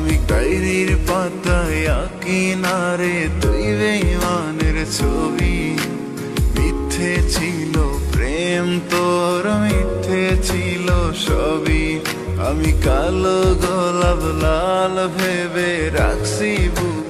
আমি ডায়েরির পাতায় আঁকি না রে তুই বেমানের ছবি। মিথ্যে ছিল প্রেম তোর, মিথ্যে ছিল সবই। আমি কালো গোলাপ লাল ভেবে রাখছি বুকে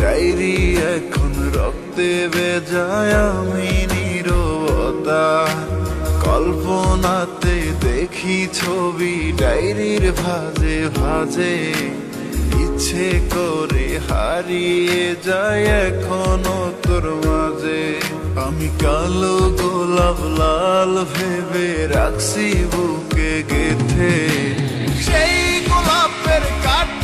ডায়েরি এখন রক্তে বেজায় আমি নীরবতা। কল্পনাতে দেখি ছবি ডায়েরির ভাজে ভাজে। ইচ্ছে করে হারিয়ে যায় এখনও তোর মাঝে। আমি কালো গোলাপ লাল ভেবে রাখছি বুকে গেথে। সেই গোলাপের কাটা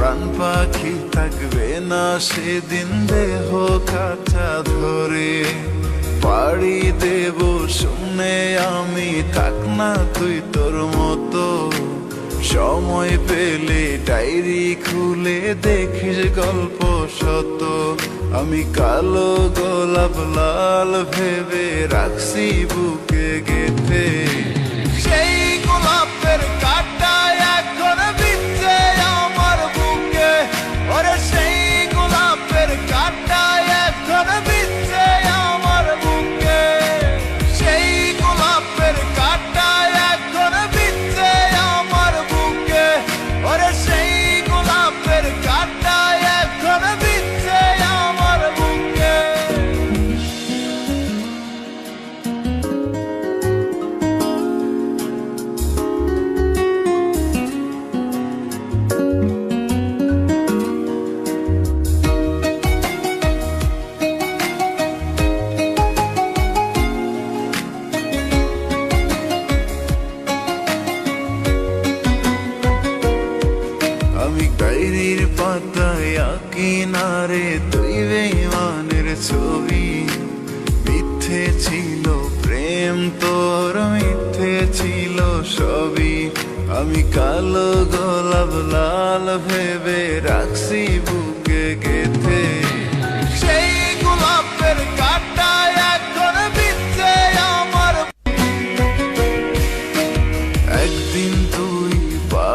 প্রাণ পাখি থাকবে না সেদিন দেহ কাটা ধরে। পাড়ি দেব, শুনে আমি থাক না তুই তোর মতো। সময় পেলে ডায়েরি খুলে দেখিস গল্প শত আমি কালো গোলাপ লাল ভেবে রাখছি বুকে গেথে। না তুই বেইমানের ছবি। মিথ্যে ছিল প্রেম, তোর মিথ্যে ছিল সবই। আমি কালো গোলাপ লাল ভেবে রাখছি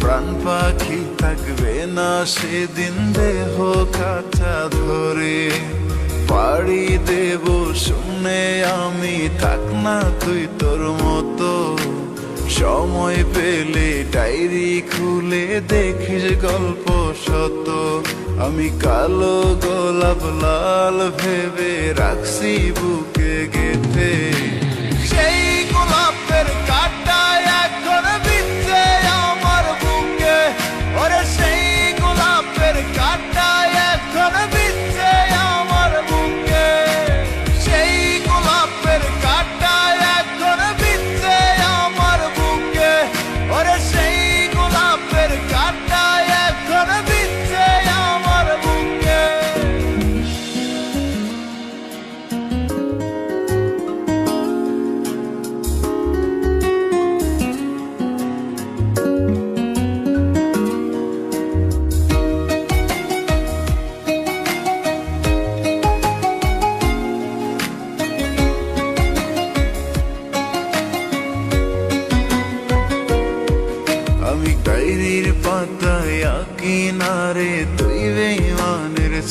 প্রাণ পাখি থাকবে না সেদিন দেহ কাছা ধরে। পাড়ি দেব শুনে আমি, থাক না তুই তোর মতো। সময় পেলে ডায়েরি খুলে দেখিস গল্প শত আমি কালো গোলাপ লাল ভেবে রাখছি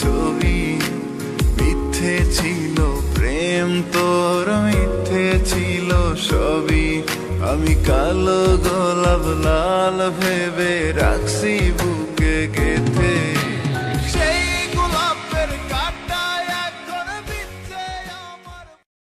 ছবি, মিথ্যে ছিল, প্রেম তোর মিথ্যে ছিল সবই। আমি কালো গোলাপ, লাল ভেবে রাখছি বুকে গেথে।